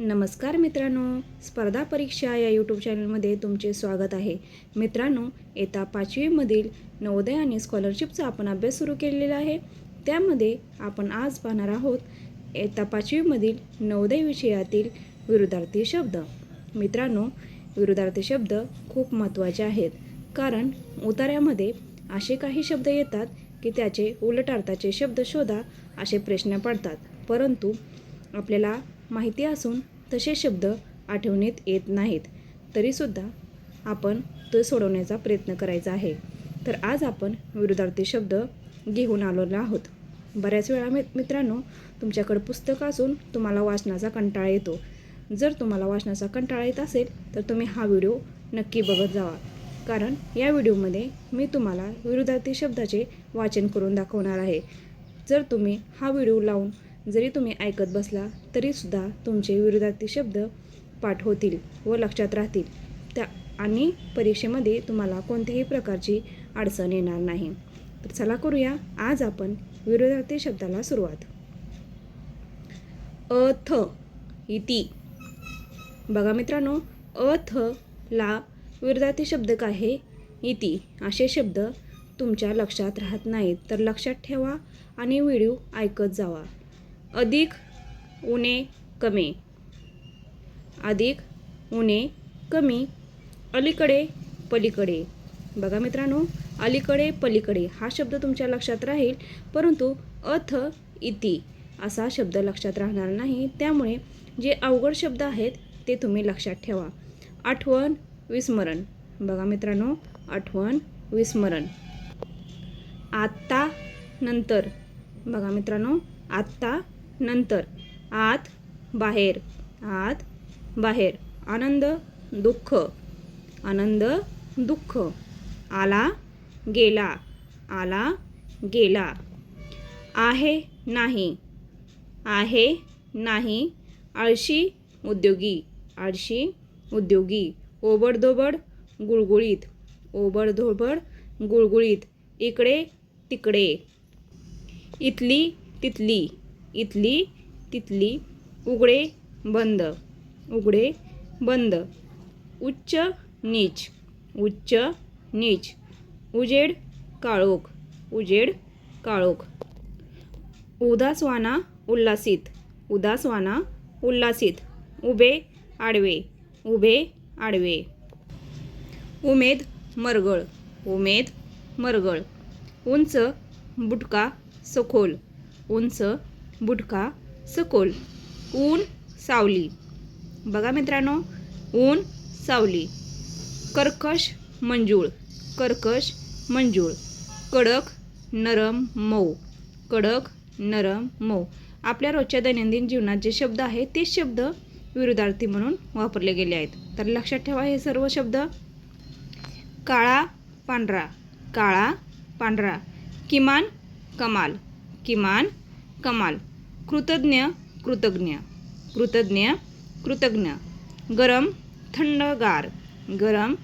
नमस्कार मित्रांनो स्पर्धा परीक्षा या यूट्यूब चॅनलमध्ये तुमचे स्वागत आहे. मित्रांनो येत्या पाचवीमधील नवोदय आणि स्कॉलरशिपचा आपण अभ्यास सुरू केलेला आहे. त्यामध्ये आपण आज पाहणार आहोत येत्या पाचवीमधील नवोदय विषयातील विरुद्धार्थी शब्द. मित्रांनो विरुद्धार्थी शब्द खूप महत्त्वाचे आहेत. कारण उतार्यामध्ये असे काही शब्द येतात की त्याचे उलट अर्थाचे शब्द शोधा असे प्रश्न पडतात. परंतु आपल्याला माहिती असून तसे शब्द आठवणीत येत नाहीत. तरीसुद्धा आपण तो सोडवण्याचा प्रयत्न करायचा आहे. तर आज आपण विरुद्धार्थी शब्द घेऊन आलेलो आहोत. बऱ्याच वेळा मि मित्रांनो तुमच्याकडे पुस्तक असून तुम्हाला वाचनाचा कंटाळा येतो. जर तुम्हाला वाचनाचा कंटाळा येत असेल तर तुम्ही हा व्हिडिओ नक्की बघत जावा. कारण या व्हिडिओमध्ये मी तुम्हाला विरुद्धार्थी शब्दाचे वाचन करून दाखवणार आहे. जर तुम्ही हा व्हिडिओ लावून जरी तुम्ही ऐकत बसला तरीसुद्धा तुमचे विरोधार्थी शब्द पाठ होतील व लक्षात राहतील. त्या आणि परीक्षेमध्ये तुम्हाला कोणत्याही प्रकारची अडचण येणार नाही. तर चला करूया आज आपण विरोधार्थी शब्दाला सुरुवात. अथ इति. बघा मित्रांनो अथ ला विरोधार्थी शब्द काय आहे? इति. असे शब्द तुमच्या लक्षात राहत नाहीत तर लक्षात ठेवा आणि व्हिडिओ ऐकत जावा. अधिक उणे कमी. अधिक उणे कमी. अलीकडे पलीकडे. बघा मित्रांनो अलीकडे पलीकडे. हा शब्द तुमच्या लक्षात राहील परंतु अथ इति असा शब्द लक्षात राहणार नाही. त्यामुळे जे अवघड शब्द आहेत ते तुम्ही लक्षात ठेवा. आठवण विस्मरण. बघा मित्रांनो आठवण विस्मरण. आत्ता नंतर. बघा मित्रांनो आत्ता नंतर. आत बाहेर. आत बाहेर. आनंद दुःख. आनंद दुःख. आला गेला. आला गेला. आहे नाही. आहे नाही. आळशी उद्योगी. आळशी उद्योगी. ओबडधोबड गुळगुळीत. ओबडधोबड गुळगुळीत. इकडे तिकडे. इथली तिथली. इथली तिथली उघडे बंद उघडे बंद. उच्च नीच उच्च नीच. उजेड काळोख उजेड काळोख. उदासवाना उल्हासित उदासवाना उल्हासित उभे आडवे उभे आडवे. उमेद मरगळ उमेद मरगळ. उंच बुटका सखोल उंच बुटका सखोल ऊन सावली. बघा मित्रांनो ऊन सावली. कर्कश मंजूळ. कर्कश मंजूळ. कडक नरम मऊ. कडक नरम मऊ. आपल्या रोजच्या दैनंदिन जीवनात जे शब्द आहेत ते शब्द विरुद्धार्थी म्हणून वापरले गेले आहेत. तर लक्षात ठेवा हे सर्व शब्द. काळा पांढरा. काळा पांढरा. किमान कमाल. किमान कमाल. कृतज्ञ कृतज्ञ. कृतज्ञ कृतज्ञ. गरम थंडगार. गरम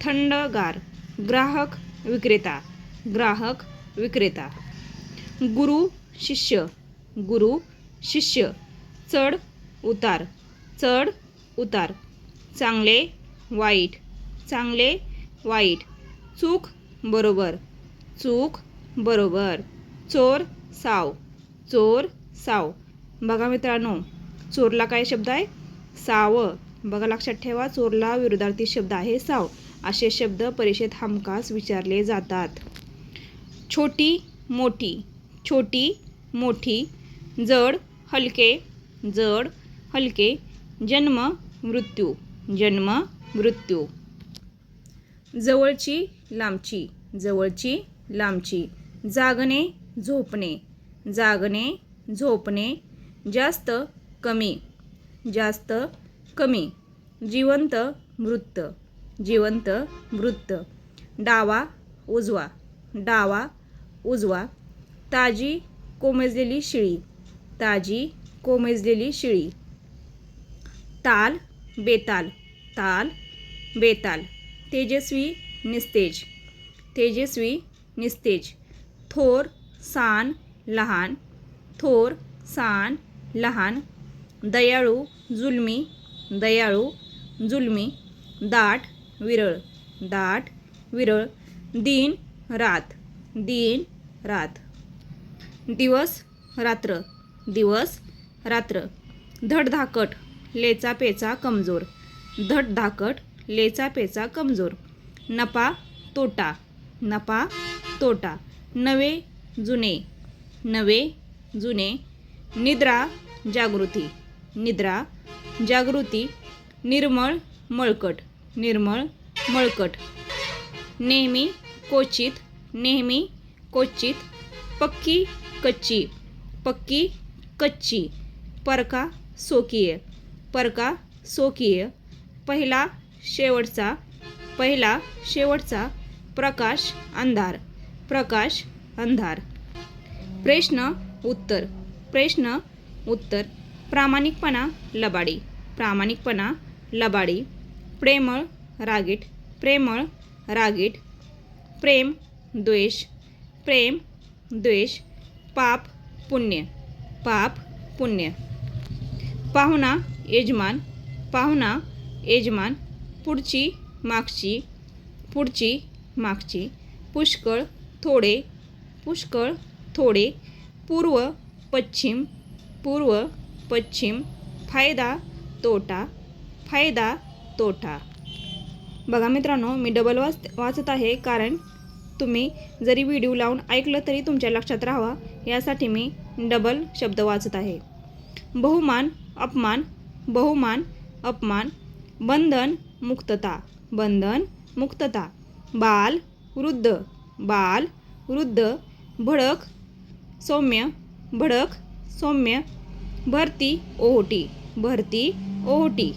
थंडगार. ग्राहक विक्रेता. ग्राहक विक्रेता. गुरु शिष्य. गुरु शिष्य. चढ उतार. चढ उतार. चांगले वाईट. चांगले वाईट. चूक बरोबर. चूक बरोबर. चोर साव. चोर साव. बघा मित्रांनो चोरला काय शब्द आहे? साव. बघा लक्षात ठेवा चोरला विरोधार्थी शब्द आहे साव. असे शब्द परीक्षेत हमखास विचारले जातात. छोटी मोठी. छोटी मोठी. जड हलके. जड हलके. जन्म मृत्यू. जन्म मृत्यू. जवळची लांबची. जवळची लांबची. जागणे झोपणे. जागणे झोपणे जास्त कमी. जास्त कमी. जिवंत मृत जिवंत मृत डावा उजवा. डावा उजवा. ताजी कोमेजलेली शिळी. ताजी कोमेजलेली शिळी. ताल बेताल. ताल बेताल. तेजस्वी निस्तेज. तेजस्वी निस्तेज. थोर सान लहान थोर सान लहान दयाळू जुलमी दयाळू जुलमी दाट विरळ दाट विरळ दिन रात दिन रात. दिवस रात्र दिवस रात्र. धडधाकट लेचा पेचा कमजोर. धडधाकट लेचा पेचा कमजोर. नपा तोटा. नपा तोटा. नवे जुने. नवे जुने निद्रा जागृती. निद्रा जागृती निर्मळ मळकट. निर्मळ मळकट. नेहमी क्वचित नेहमी क्वचित पक्की कच्ची. पक्की कच्ची. परका सोकीय परका सोकीय पहिला शेवटचा. पहिला शेवटचा. प्रकाश अंधार. प्रकाश अंधार. प्रश्न उत्तर. प्रश्न उत्तर. प्रामाणिकपणा लबाडी. प्रामाणिकपणा लबाडी. प्रेमळ रागीट. प्रेमळ रागीट. प्रेम द्वेष. प्रेम द्वेष. पाप पुण्य. पाप पुण्य. पाहुणा यजमान. पाहुणा यजमान. पुढची मागची. पुढची मागची. पुष्कळ थोडे. पुष्कळ थोडे पूर्व पश्चिम पूर्व पश्चिम फायदा तोटा फायदा तोटा. बघा मित्रांनो मी डबल वाच वाचत आहे कारण तुम्ही जरी व्हिडिओ लावून ऐकलं तरी तुमच्या लक्षात राहावा. यासाठी मी डबल शब्द वाचत आहे. बहुमान अपमान बहुमान अपमान बंधन मुक्तता बंधन मुक्तता. बाल वृद्ध बाल वृद्ध भडक सौम्य भडक सौम्य भरती ओहोटी भरती ओहोटी.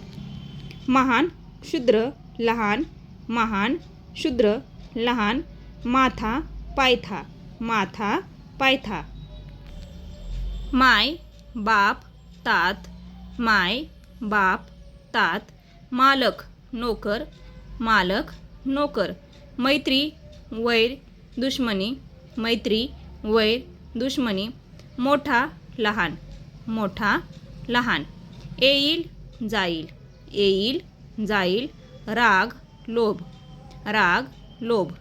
महान क्षुद्र लहान महान क्षुद्र लहान माथा पायथा माथा पायथा. माय बाप तात माय बाप तात मालक नोकर मालक नोकर. मैत्री वैर दुश्मनी. मैत्री वैर दुश्मनी मोठा लहान मोठा लहान येईल जाईल येईल जाईल राग लोभ राग लोभ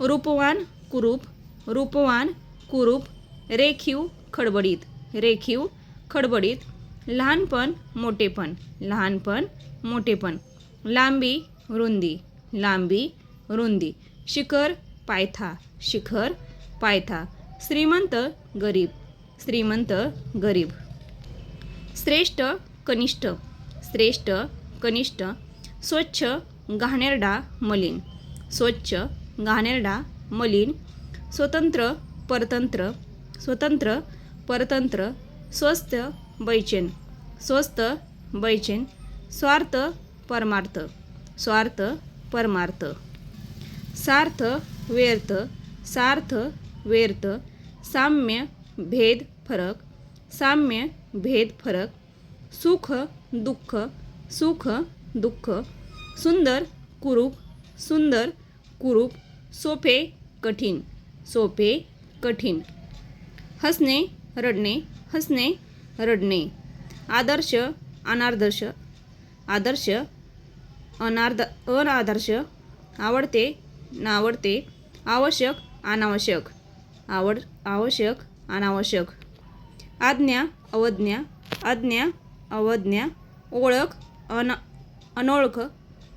रूपवान कुरूप रूपवान कुरूप रेखीव खडबडीत रेखीव खडबडीत लहानपण मोठेपण लहानपण मोठेपण लांबी रुंदी लांबी रुंदी शिखर पायथा शिखर पायथा श्रीमंत गरीब. श्रीमंत गरीब. श्रेष्ठ कनिष्ठ. श्रेष्ठ कनिष्ठ. स्वच्छ घाणेरडा मलिन. स्वच्छ घाणेरडा मलिन. स्वतंत्र परतंत्र. स्वतंत्र परतंत्र. स्वस्थ बैचेन. स्वस्थ बैचेन. स्वार्थ परमार्थ. स्वार्थ परमार्थ. सार्थ व्यर्थ. सार्थ व्यर्थ साम्य भेद फरक साम्य भेद फरक सुख दुःख सुख दुःख सुंदर कुरूप सुंदर कुरूप सोपे कठीण सोपे कठीण हसणे रडणे हसणे रडणे आदर्श अनादर्श आदर्श अनार्द अनादर्श आवडते नावडते आवश्यक अनावश्यक आवड आवश्यक अनावश्यक. आज्ञा अवज्ञा आज्ञा अवज्ञा ओळख अन अनोळख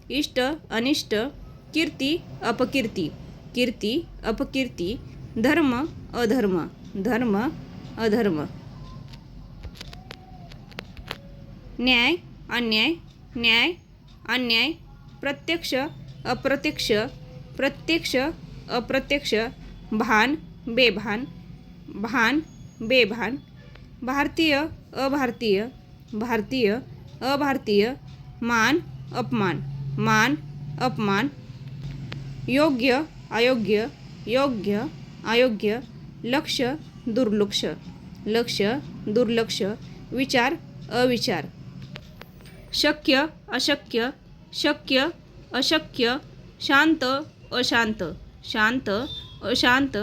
इष्ट अनिष्ट कीर्ती अपकीर्ती. कीर्ती अपकीर्ती धर्म अधर्म. धर्म अधर्म. न्याय अन्याय न्याय अन्याय प्रत्यक्ष अप्रत्यक्ष प्रत्यक्ष अप्रत्यक्ष भान बेभान, भान, बेभान, भारतीय, अभारतीय भारतीय, अभारतीय, मान, अपमान मान, अपमान, योग्य, अयोग्य योग्य, अयोग्य लक्ष दुर्लक्ष लक्ष दुर्लक्ष, विचार, अविचार, शक्य, अशक्य शक्य, अशक्य, शांत, अशांत शांत, अशांत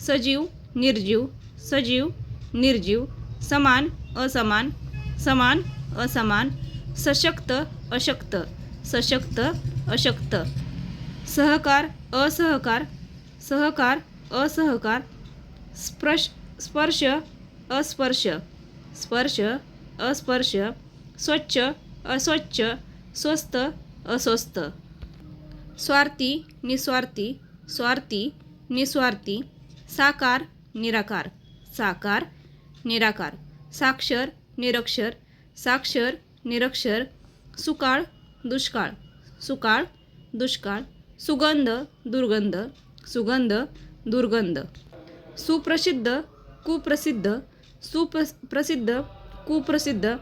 सजीव, निर्जीव सजीव, निर्जीव, समान, असमान समान, असमान, सशक्त, अशक्त सशक्त, अशक्त, सहकार, असहकार सहकार, असहकार, स्पर्श स्पर्श, अस्पर्श स्पर्श, अस्पर्श, स्वच्छ, अस्वच्छ, स्वस्थ, अस्वस्थ। स्वार्थी, निस्वार्थी स्वार्थी, निस्वार्थी साकार निराकार. साकार निराकार. साक्षर निरक्षर. साक्षर निरक्षर. सुकाळ दुष्काळ. सुकाळ दुष्काळ. सुगंध दुर्गंध. सुगंध दुर्गंध. सुप्रसिद्ध कुप्रसिद्ध. सुप्र प्रसिद्ध कुप्रसिद्ध.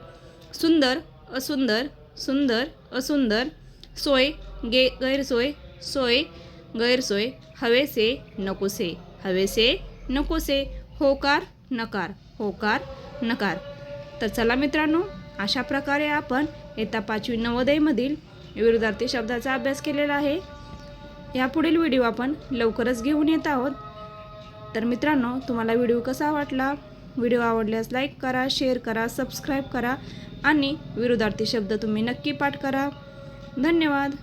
सुंदर असुंदर. सुंदर असुंदर. सोय गे गैरसोय. सोय गैरसोय. हवेसे नकोसे. हवेसे नकोसे होकार नकार होकार नकार तर चला मित्रांनो अशा प्रकारे आपण येत्या पाचवी नवोदयमधील विरुद्धार्थी शब्दाचा अभ्यास केलेला आहे. यापुढील व्हिडिओ आपण लवकरच घेऊन येत आहोत. तर मित्रांनो तुम्हाला व्हिडिओ कसा वाटला? व्हिडिओ आवडल्यास लाईक करा शेअर करा सबस्क्राईब करा आणि विरुद्धार्थी शब्द तुम्ही नक्की पाठ करा. धन्यवाद.